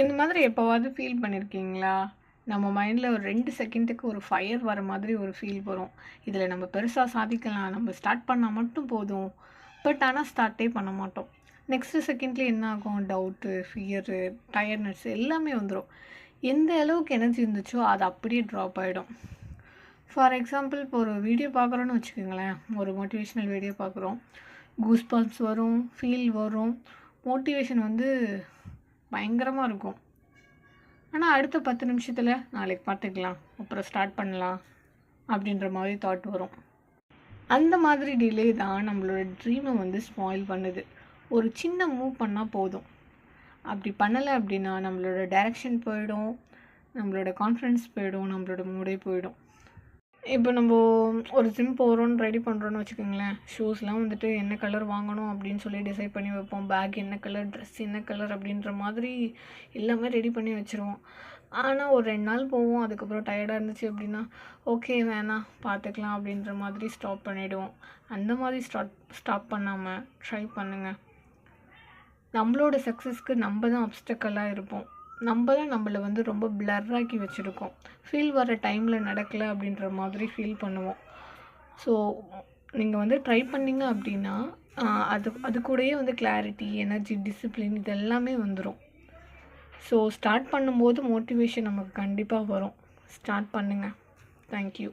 இந்த மாதிரி எப்போவாவது ஃபீல் பண்ணியிருக்கீங்களா? நம்ம மைண்டில் ஒரு ரெண்டு செகண்டுக்கு ஒரு ஃபயர் வர மாதிரி ஒரு ஃபீல் வரும். இதில் நம்ம பெருசாக சாதிக்கலாம். நம்ம ஸ்டார்ட் பண்ணால் மட்டும் போதும். பட் ஆனால் ஸ்டார்ட்டே பண்ண மாட்டோம். நெக்ஸ்ட் செகண்ட்லேயே என்ன ஆகும்? டவுட்டு, ஃபியரு, டயர்ட்னஸ் எல்லாமே வந்துடும் எந்த அளவுக்கு எனர்ஜி இருந்துச்சோ, அது அப்படியே ட்ராப் ஆகிடும் ஃபார் எக்ஸாம்பிள் இப்போ ஒரு வீடியோ பார்க்குறோன்னு வச்சுக்கோங்களேன். ஒரு மோட்டிவேஷ்னல் வீடியோ பார்க்குறோம். கூஸ் பம்ப்ஸ் வரும், ஃபீல் வரும். மோட்டிவேஷன் வந்து பயங்கரமாக இருக்கும். ஆனால் அடுத்த பத்து நிமிஷத்தில் நாளைக்கு பார்த்துக்கலாம். அப்புறம் ஸ்டார்ட் பண்ணலாம். அப்படின்ற மாதிரி தாட் வரும். அந்த மாதிரி டிலே தான் நம்மளோட ட்ரீமை வந்து ஸ்பாயில் பண்ணுது. ஒரு சின்ன மூவ் பண்ணால் போதும். அப்படி பண்ணலை அப்படின்னா நம்மளோட டைரக்ஷன் போயிடும். நம்மளோட கான்ஃபிடன்ஸ் போயிடும். நம்மளோட மூடே போயிடும். இப்போ நம்ம ஒரு ஜிம் போகிறோன்னு ரெடி பண்ணுறோன்னு வச்சுக்கோங்களேன். ஷூஸ்லாம் வந்துட்டு என்ன கலர் வாங்கணும் அப்படின்னு சொல்லி டிசைட் பண்ணி வைப்போம். பேக் என்ன கலர், ட்ரெஸ் என்ன கலர் அப்படின்ற மாதிரி எல்லாமே ரெடி பண்ணி வச்சுருவோம். ஆனால் ஒரு ரெண்டு நாள் போவோம். அதுக்கப்புறம் டயர்டாக இருந்துச்சு அப்படின்னா, ஓகே வேணாம் பார்த்துக்கலாம் அப்படின்ற மாதிரி ஸ்டாப் பண்ணிவிடுவோம் அந்த மாதிரி ஸ்டாப் ஸ்டாப் பண்ணாமல் ட்ரை பண்ணுங்கள் நம்மளோட சக்ஸஸ்க்கு நம்ம தான் அப்டக்கலாக இருப்போம். நம்ம தான் நம்மளை வந்து ரொம்ப பிளர்ராக்கி வச்சுருக்கோம் ஃபீல் வர டைமில் நடக்கல அப்படின்ற மாதிரி ஃபீல் பண்ணுவோம். ஸோ நீங்கள் வந்து ட்ரை பண்ணிங்க அப்படின்னா, அது அது கூடயே வந்து கிளாரிட்டி, எனர்ஜி, டிசிப்ளின் இது எல்லாமே வந்துடும் ஸோ ஸ்டார்ட் பண்ணும்போது மோட்டிவேஷன் நமக்கு கண்டிப்பாக வரும். ஸ்டார்ட் பண்ணுங்கள் தேங்க் யூ.